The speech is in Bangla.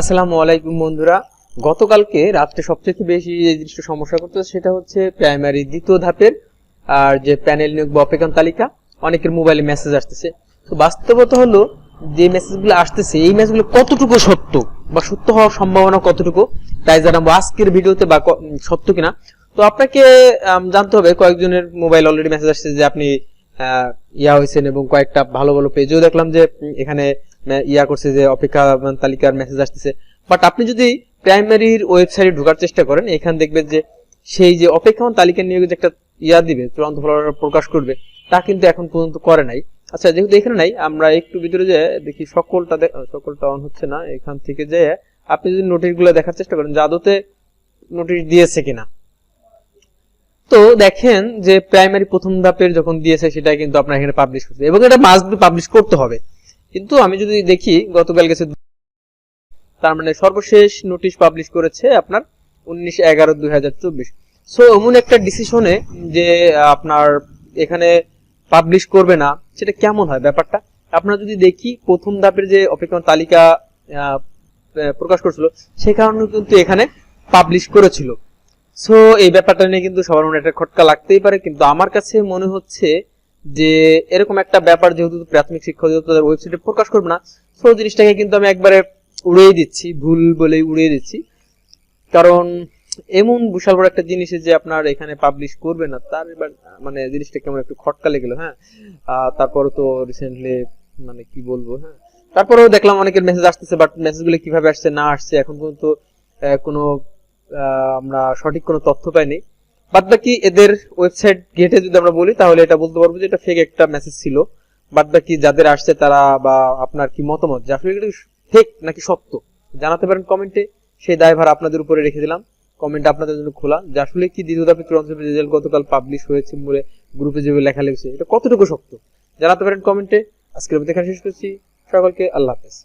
আসসালামু আলাইকুম বন্ধুরা। গতকালকে রাত্রে সবচেয়ে বেশি যে জিনিসটা সমস্যা করতে সেটা হচ্ছে প্রাইমারি দ্বিতীয় ধাপের, আর যে প্যানেল নিয়োগ বা অপেক্ষণ তালিকা, অনেকের মোবাইলে মেসেজ আসতেছে। তো বাস্তবতা হলো, যে মেসেজগুলো আসতেছে, এই মেসেজগুলো কতটুকু সত্য বা সত্য হওয়ার সম্ভাবনা কতটুকু, তাই জানাব আজকের ভিডিওতে বা সত্য কিনা। তো আপনাকে জানতে হবে, কয়েকজনের মোবাইল অলরেডি মেসেজ আসছে যে আপনি ইয়া হয়েছেন এবং কয়েকটা ভালো ভালো পেজও দেখলাম যে এখানে ইয়া করছে যে, অপেক্ষা তালিকার মেসেজ আসতেছে। বাট আপনি যদি প্রাইমারির ওয়েবসাইটে ঢোকার চেষ্টা করেন, এখানে দেখবেন যে, সেই যে অপেক্ষমান তালিকা নিয়ে যে একটা ইয়া দিবে, চূড়ান্ত ফলাফল প্রকাশ করবে, তা কিন্তু এখন পর্যন্ত করে নাই। আচ্ছা যেহেতু এখানে নাই, আমরা একটু ভিতরে যে দেখি সকলটা সকলটা অন হচ্ছে না, এখান থেকে যে আপনি যদি নোটিশগুলো দেখার চেষ্টা করেন যে নোটিশ দিয়েছে কিনা। তো দেখেন যে প্রাইমারি প্রথম ধাপের যখন দিয়েছে সেটা কিন্তু আপনার এখানে পাবলিশ করছে। এবং এটা মাস্ট পাবলিশ করতে হবে। কিন্তু আমি যদি দেখি গতকাল গেছে তার মানে সর্বশেষ নোটিশ পাবলিশ করেছে আপনার উনিশ এগারো দুই হাজার চব্বিশ। সো এমন একটা ডিসিশনে যে আপনার এখানে পাবলিশ করবে না, সেটা কেমন হয় ব্যাপারটা? আপনারা যদি দেখি প্রথম ধাপের যে অপেক্ষণ তালিকা প্রকাশ করছিল, সে কারণে কিন্তু এখানে পাবলিশ করেছিল। সো এই ব্যাপারটা নিয়ে কিন্তু সবার মনে একটা খটকা লাগতেই পারে, কিন্তু আমার কাছে মনে হচ্ছে যে এরকম একটা ব্যাপার যেহেতু প্রাথমিক শিক্ষা অধিদপ্তর ওয়েবসাইটে প্রকাশ করবে না সো জিনিসটাকে কিন্তু আমি একবারে উড়িয়ে দিচ্ছি, ভুল বলেই উড়িয়ে দিচ্ছি। কারণ এমন বিশাল বড় একটা জিনিস যে আপনার এখানে পাবলিশ করবে না, তার এবার মানে জিনিসটা কেমন একটু খটকা লেগে হ্যাঁ? তারপরে তো রিসেন্টলি মানে কি বলব হ্যাঁ? তারপরেও দেখলাম অনেকের মেসেজ আসতেছে বাট মেসেজগুলো কীভাবে আসছে, না আসছে, এখন পর্যন্ত কোনো আমরা সঠিক কোনো তথ্য পাইনি। বাদ বাকি এদের ওয়েবসাইট গেটে যদি আমরা বলি, তাহলে এটা বলতে পারব যে এটা ফেক একটা মেসেজ ছিল। বাদ বাকি যাদের আসছে তারা বা আপনার কি মতামত? যে আসলে ফেক নাকি সত্য? জানাতে পারেন কমেন্টে সেই দায়ভার আপনাদের উপরে রেখে দিলাম। কমেন্ট আপনাদের জন্য খোলা। যে আসলে কি দ্বিতীয় ধাপে চূড়ান্ত রেজাল্ট গতকাল পাবলিশ হয়েছে বলে গ্রুপে যেভাবে লেখা লেগেছে, এটা কতটুকু সত্য? জানাতে পারেন কমেন্টে আজকের মধ্যে শেষ করছি। সকলকে আল্লাহ হাফেজ।